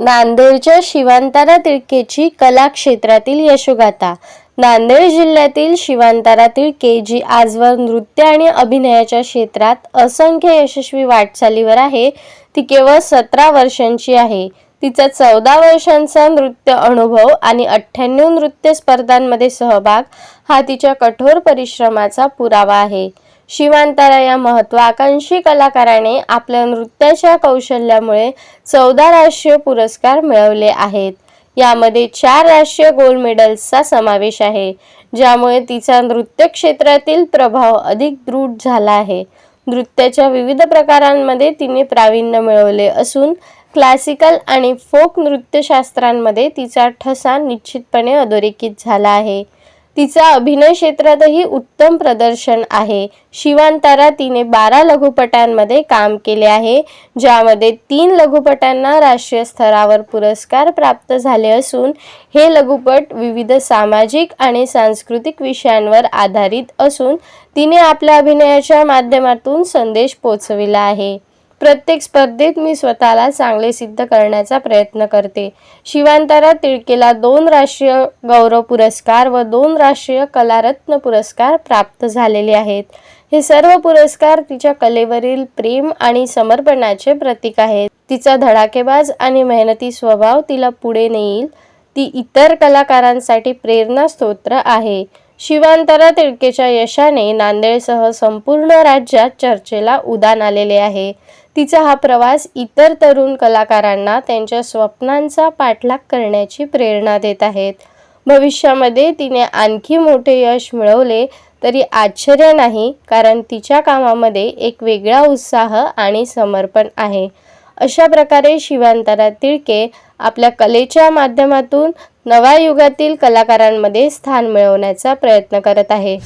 नांदेडच्या शिवांतारा तिळकेची कला क्षेत्रातील यशोगाथा. नांदेड जिल्ह्यातील शिवांतारा तिळके जी आजवर नृत्य आणि अभिनयाच्या क्षेत्रात असंख्य यशस्वी वाटचालीवर आहे ती केवळ सतरा वर्षांची आहे. तिचा चौदा वर्षांचा नृत्य अनुभव आणि अठ्ठ्याण्णव नृत्य स्पर्धांमध्ये सहभाग हा तिच्या कठोर परिश्रमाचा पुरावा आहे. शिवांतारा या महत्वाकांक्षी कलाकाराने आपल्या नृत्याच्या कौशल्यामुळे चौदा राष्ट्रीय पुरस्कार मिळवले आहेत. यामध्ये चार राष्ट्रीय गोल्ड मेडल्सचा समावेश आहे ज्यामुळे तिचा नृत्य क्षेत्रातील प्रभाव अधिक दृढ झाला आहे. नृत्याच्या विविध प्रकारांमध्ये तिने प्रावीण्य मिळवले असून क्लासिकल आणि फोक नृत्यशास्त्रांमध्ये तिचा ठसा निश्चितपणे अधोरेखित झाला आहे. तिचा अभिनय क्षेत्रातही उत्तम प्रदर्शन आहे. शिवांतारा तिने बारा लघुपटांमध्ये काम केले आहे ज्यामध्ये तीन लघुपटांना राष्ट्रीय स्तरावर पुरस्कार प्राप्त झाले असून हे लघुपट विविध सामाजिक आणि सांस्कृतिक विषयांवर आधारित असून तिने आपल्या अभिनयाच्या माध्यमातून संदेश पोचविला आहे. प्रत्येक स्पर्धेत मी स्वतःला चांगले सिद्ध करण्याचा प्रयत्न करते. शिवांतारा तिळकेला दोन राष्ट्रीय गौरव पुरस्कार व दोन राष्ट्रीय कलारत्न पुरस्कार प्राप्त झालेले आहेत. हे सर्व पुरस्कार तिच्या कलेवरील प्रेम आणि समर्पणाचे प्रतीक आहेत. तिचा धडाकेबाज आणि मेहनती स्वभाव तिला पुढे नेईल. ती इतर कलाकारांसाठी प्रेरणा स्तोत्र आहे. शिवांतरा तिळकेच्या यशाने नांदेडसह संपूर्ण राज्यात चर्चेला उदान आलेले आहे. तिचा हा प्रवास इतर तरुण कलाकारांना त्यांच्या स्वप्नांचा पाठलाग करण्याची प्रेरणा देत आहेत. भविष्यामध्ये तिने आणखी मोठे यश मिळवले तरी आश्चर्य नाही कारण तिच्या कामामध्ये एक वेगळा उत्साह आणि समर्पण आहे. अशा प्रकारे शिवांतरा तिळके आपल्या कलेच्या माध्यमातून नव्या युगातील कलाकारांमध्ये स्थान मिळवण्याचा प्रयत्न करत आहे.